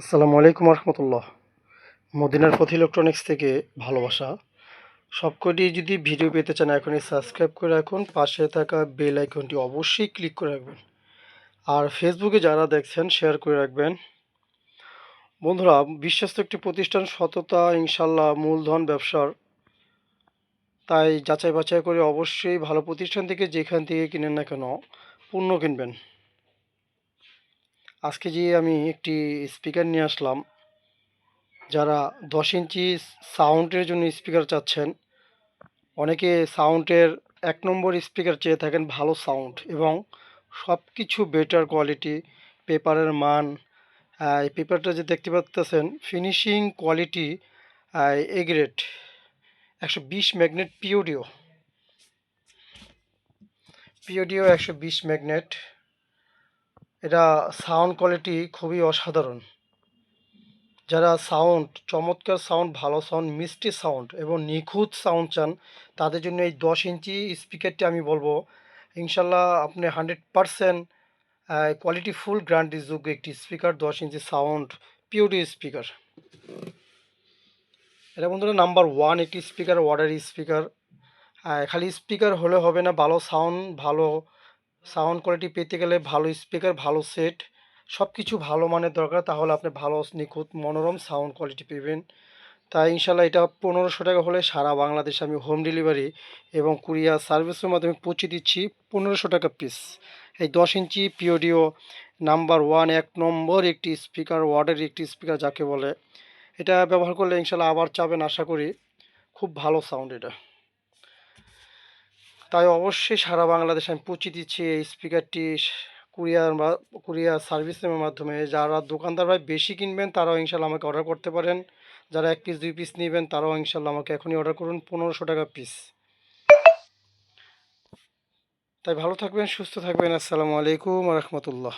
আসসালামু আলাইকুম রহমতুল্লাহ মদিনার পথ ইলেকট্রনিক্স থেকে ভালোবাসা। সবকটি যদি ভিডিও পেতে চান, এখনই সাবস্ক্রাইব করে রাখুন। পাশে থাকা বেল আইকনটি অবশ্যই ক্লিক করে রাখবেন। আর ফেসবুকে যারা দেখছেন, শেয়ার করে রাখবেন। বন্ধুরা, বিশ্বস্ত একটি প্রতিষ্ঠান, সততা ইনশাল্লাহ মূলধন, ব্যবসার। তাই যাচাই বাছাই করে অবশ্যই ভালো প্রতিষ্ঠান থেকে যেখান থেকে কিনেন না কেন, পণ্য কিনবেন। আজকে যে আমি একটি স্পিকার নিয়ে আসলাম, যারা দশ ইঞ্চি সাউন্ডের জন্য স্পিকার চাচ্ছেন, অনেকে সাউন্ডের এক নম্বর স্পিকার চেয়ে থাকেন ভালো সাউন্ড এবং সব কিছু বেটার কোয়ালিটি পেপারের মান এই পেপারটা যে দেখতে পাচ্তেছেন ফিনিশিং কোয়ালিটি এ গ্রেড একশো বিশ ম্যাগনেট পিওডিও পিওডিও একশো বিশ ম্যাগনেট এটা সাউন্ড কোয়ালিটি খুবই অসাধারণ। যারা সাউন্ড চমৎকার সাউন্ড ভালো সাউন্ড মিষ্টি সাউন্ড এবং নিখুঁত সাউন্ড চান, তাদের জন্য এই দশ ইঞ্চি স্পিকারটি আমি বলব। ইনশাল্লাহ আপনি hundred percent quality full guarantee যোগ্য একটি স্পিকার দশ ইঞ্চি সাউন্ড পিওডি স্পিকার এটা বন্ধুরা নাম্বার ওয়ান একটি স্পিকার ওয়ার্ডার স্পিকার খালি স্পিকার হলে হবে না, ভালো সাউন্ড ভালো সাউন্ড কোয়ালিটি পেতে গেলে ভালো স্পিকার, ভালো সেট সব কিছু ভালো মানের দরকার। তাহলে আপনি ভালো, নিখুঁত, মনোরম সাউন্ড কোয়ালিটি পেবেন। তাই ইনশাল্লাহ এটা পনেরোশো টাকা হলে সারা বাংলাদেশে আমি হোম ডেলিভারি এবং কুরিয়ার সার্ভিসের মাধ্যমে পৌঁছে দিচ্ছি পনেরোশো টাকা পিস। এই দশ ইঞ্চি পিওডিও নাম্বার ওয়ান এক নম্বর একটি স্পিকার, ওয়ার্ডের একটি স্পিকার যাকে বলে, এটা ব্যবহার করলে ইনশাল্লাহ আবার চাবেন আশা করি। খুব ভালো সাউন্ড এটা। তাই অবশ্যই সারা বাংলাদেশে আমি পৌঁছে দিচ্ছি এই স্পিকারটি কুরিয়ার বা কুরিয়ার সার্ভিসের মাধ্যমে। যারা দোকানদার ভাই বেশি কিনবেন, তারাও ইনশাল্লাহ আমাকে অর্ডার করতে পারেন। যারা এক পিস দুই পিস নেবেন, তারাও ইনশাল্লাহ আমাকে এখনই অর্ডার করুন, পনেরোশো টাকা পিস তাই ভালো থাকবেন, সুস্থ থাকবেন। আসসালামু আলাইকুম রহমতুল্লাহ।